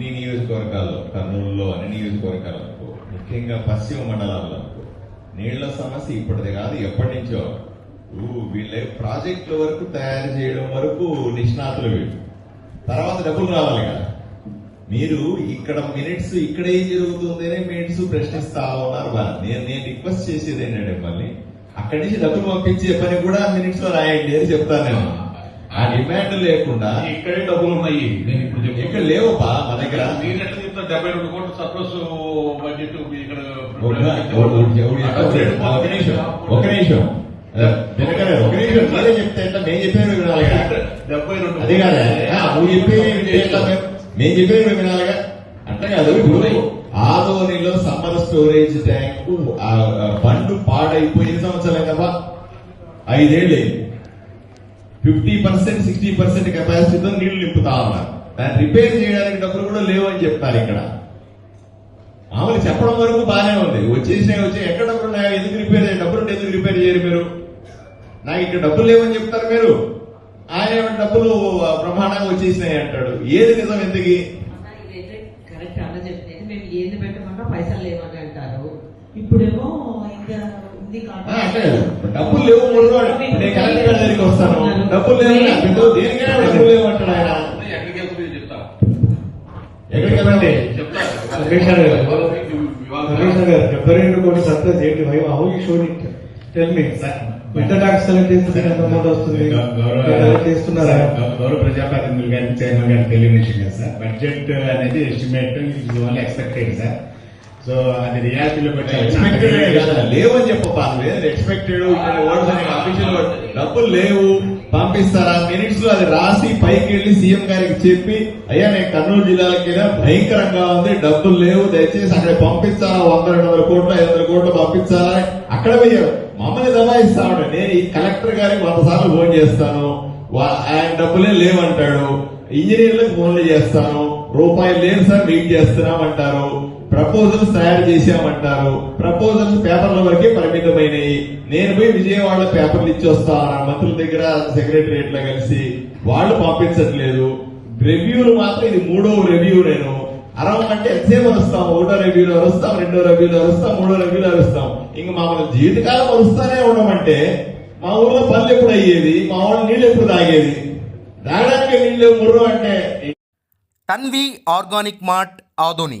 అన్ని నియోజకవర్గాల్లో కర్నూలులో అన్ని నియోజకవర్గాలకు ముఖ్యంగా పశ్చిమ మండలాలకు నీళ్ళ సమస్య ఇప్పటిది కాదు ఎప్పటి నుంచో. వీళ్ళే ప్రాజెక్టుల వరకు తయారు చేయడం వరకు నిష్ణాతులు వీళ్ళు. తర్వాత డబ్బులు రావాలి కదా. మీరు ఇక్కడ మినిట్స్ ఇక్కడ ఏం జరుగుతుంది అనే మినిట్స్ ప్రశ్నిస్తా ఉన్నారు బాగా. నేను నేను రిక్వెస్ట్ చేసేది ఏంటంటే మళ్ళీ అక్కడి నుంచి డబ్బులు పంపించే పని కూడా మినిట్స్లో రాయండి అని చెప్తాను నేను. ఆ డిమాండ్ లేకుండా ఇక్కడే డబ్బులు ఉన్నాయి నేను ఇప్పుడు చెప్తాను. ఇక్కడ లేవుపా మా దగ్గర. మీరు ఎట్లా చెప్తారు డెబ్బై రెండు కోట్ల సర్ప్లస్ బడ్జెట్ ఇక్కడ ఒక- నిమిషం ఒక నిమిషం మీరే చెప్తే మేము వినాలిగా డెబ్బై రెండు అది కాదే. ఆ, నువ్వు చెప్పేది వింటే ఎట్లా మేము మేము చెప్పేది మేము వినాలిగా అంటే కాదు. ఇప్పుడు ఆదోనిలో సమ్మర్ స్టోరేజ్ ట్యాంక్ బండు పాడైపోయిన సంవత్సరం కదా ఐదేళ్ళు ఫిఫ్టీ పర్సెంట్ సిక్స్టీ పర్సెంట్ కెపాసిటీతో నీళ్ళు నింపుతా ఉన్నారు. దాన్ని రిపేర్ చేయడానికి డబ్బులు కూడా లేవు అని చెప్తారు ఇక్కడ. మామూలు చెప్పడం వరకు బాగానే ఉంది. వచ్చేసినాయి వచ్చి ఎక్కడ డబ్బులు ఉన్నాయో? ఎందుకు రిపేర్ చేయాలి? డబ్బులు ఎందుకు రిపేర్ చేయరు మీరు? నాకు ఇక్కడ డబ్బులు లేవని చెప్తారు మీరు. ఆయన డబ్బులు బ్రహ్మాండంగా వచ్చేసినాయి అంటాడు. ఏది నిజం ఎందుకు? అన్నా, ఇదైతే కరెక్ట్ అన్న చెప్తే మేము ఏది పెట్టమన్నా పైసలు లేవని అంటారు. ఇప్పుడేమో ఇంకా డబ్బులు లేవు దగ్గరికి వస్తాను. డబ్బులు లేవు దేనికైనా డబ్బులు లేవు అంటాడు ఆయన. ఎక్కడికి వెళ్ళండి కమిషనర్ గారు. ఇవాళ కమిషనర్ గారు డెబ్బై రెండు కోటి సర్ప్లస్ ఏంటి భయం? How you showed it tell me ఎంత ట్యాక్స్ కలెక్ట్ చేస్తుంది ఎంత అమౌంట్ వస్తుంది? కలెక్ట్ చేస్తున్నారా? గౌరవ ప్రజాప్రతినిధులు గారిని చైర్మన్ తెలియని విషయం కదా సార్. బడ్జెట్ అనేది estimate only expected sir. So అది రియాలిటీలో లేవని చెప్పపా ఎక్స్పెక్టెడ్ ఇక్కడ వర్డ్స్ అనే అఫీషియల్ డబ్బులు లేవు పంపిస్తారా? మినిట్స్లో అది రాసి పైకి వెళ్ళి సీఎం గారికి చెప్పి అయ్యా నేను కర్నూలు జిల్లాలకి భయంకరంగా ఉంది డబ్బులు లేవు దయచేసి అక్కడ పంపించాలా వంద రెండు వందల కోట్లు ఐదు వందల కోట్లు పంపించాలా అక్కడ పోయారు. మమ్మల్ని దబాయిస్తా ఉంటాడు నేను ఈ కలెక్టర్ గారికి వంద సార్లు ఫోన్ చేస్తాను. ఆయన డబ్బులే లేవంటాడు. ఇంజనీర్లకు ఫోన్లు చేస్తాను. రూపాయలు లేదు సార్ వెయిట్ చేస్తున్నాం అంటారు ప్రపోజల్స్ తయారు చేశామంటారు. ప్రపోజల్స్ పేపర్ల వరకే పరిమితమైనవి నేను పోయి విజయవాడ పేపర్లు ఇచ్చి వస్తా మంత్రుల దగ్గర సెక్రటరియట్లో కలిసి వాళ్ళు పంపించట్లేదు. రివ్యూలు మాత్రం ఇది మూడో రివ్యూ నేను. అరవంటే ఎంతసేపు వస్తాం ఒకటో రివ్యూలో అరుస్తాం రెండో రివ్యూలో అరుస్తాం మూడో రివ్యూలో అరుస్తాం. ఇంక మామూలు జీవితకాలం అరుస్తానే ఉండమంటే మా ఊర్లో పనులు ఎప్పుడు అయ్యేది? మా ఊళ్ళో నీళ్ళు ఎప్పుడు తాగేది? తాగడానికి నీళ్ళు ముర్రు అంటే తన్వి ఆర్గానిక్ మార్ట్ ఆదోని